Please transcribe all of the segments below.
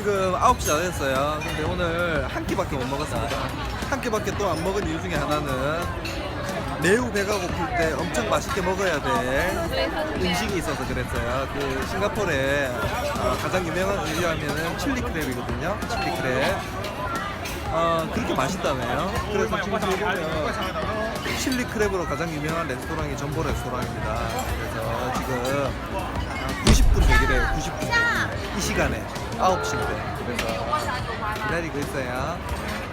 지금 9시 다 됐어요. 근데 오늘 한 끼밖에 못 먹었습니다. 한 끼밖에 또 안 먹은 이유 중에 하나는 매우 배가 고플 때 엄청 맛있게 먹어야 될 음식이 있어서 그랬어요. 그 싱가포르에 어, 가장 유명한 음식 하면은 칠리 크랩이거든요. 칠리 크랩. 어, 그렇게 맛있다며요. 그래서 지금 보면 칠리 크랩으로 가장 유명한 레스토랑이 전보 레스토랑입니다. 그래서 지금 90분 대기래요. 90분 대기. 이 시간에 9시인데 그래서 기다리고 있어요.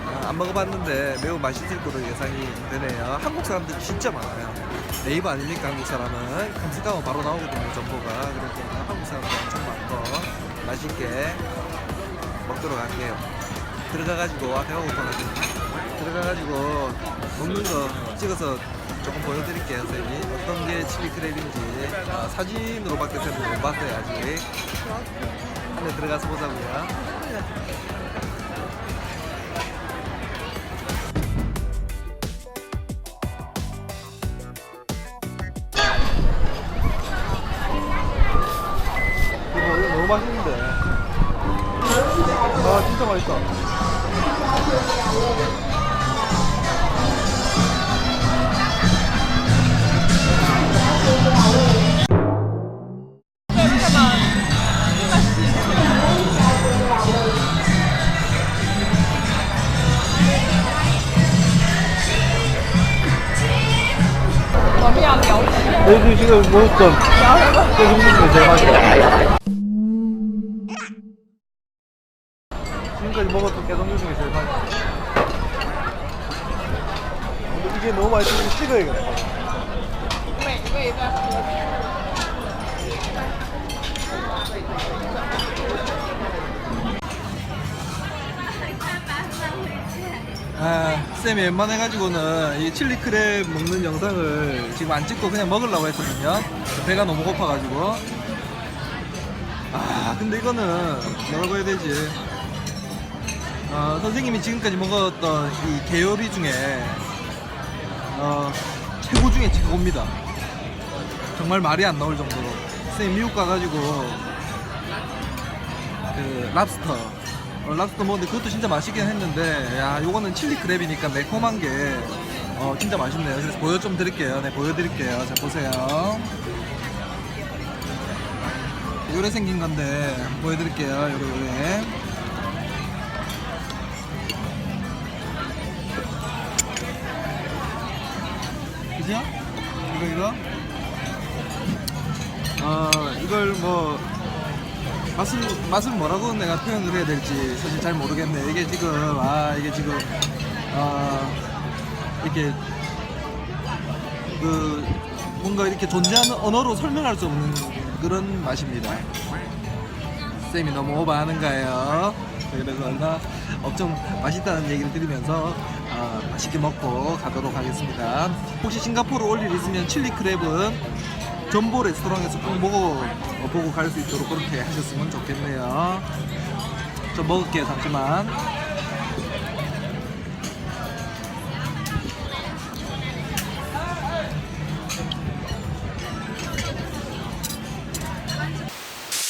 어, 안 먹어봤는데 매우 맛있을 거로 예상이 되네요. 한국 사람들 진짜 많아요. 네이버 아닙니까 한국 사람은 검색하면 바로 나오거든요 정보가 그래서 한국 사람들 엄청 많고 맛있게 먹도록 할게요. 들어가가지고 아 배가 고파가지고 들어가가지고 먹는 거 찍어서 조금 보여드릴게요 선생님 어떤 게 칠리 크랩인지 아, 사진으로밖에 못 봤어요 아직 안에 들어가서 보자고요. 이거 너무 맛있는데. 아 진짜 맛있다 여기 지금 깨종류 중에 제일 맛있다 지금까지 먹었던 깨종류 중에 제일 맛있다 근데 이게 너무 맛있어서 찍어야겠다 쌤이 웬만해가지고는 이 칠리 크랩 먹는 영상을 지금 안 찍고 그냥 먹으려고 했거든요. 배가 너무 고파가지고. 아, 근데 이거는 뭐라고 해야 되지? 어, 선생님이 지금까지 먹었던 이 계요리 중에 어, 최고 중에 최고입니다. 정말 말이 안 나올 정도로. 쌤 미국 가가지고 그 랍스터 어, 랍스터 먹었는데 그것도 진짜 맛있긴 했는데 야 요거는 칠리 크랩이니까 매콤한 게 어, 진짜 맛있네요. 그래서 보여 좀 드릴게요. 네 보여드릴게요. 자 보세요. 요래 생긴 건데 보여드릴게요 요래 요래. 그죠? 이거 이거? 어 이걸 뭐 맛을 맛을 뭐라고 내가 표현을 해야 될지 사실 잘 모르겠네. 이게 지금 아 이게 지금 아 이렇게 그 뭔가 이렇게 존재하는 언어로 설명할 수 없는 그런 맛입니다. 쌤이 너무 오버하는가요? 그래서 얼마 엄청 맛있다는 얘기를 들으면서 아, 맛있게 먹고 가도록 하겠습니다. 혹시 싱가포르 올 일 있으면 칠리 크랩은 전보 레스토랑에서 꼭 먹어 어, 보고 갈 수 있도록 그렇게 하셨으면 좋겠네요. 좀 먹을게요. 잠시만.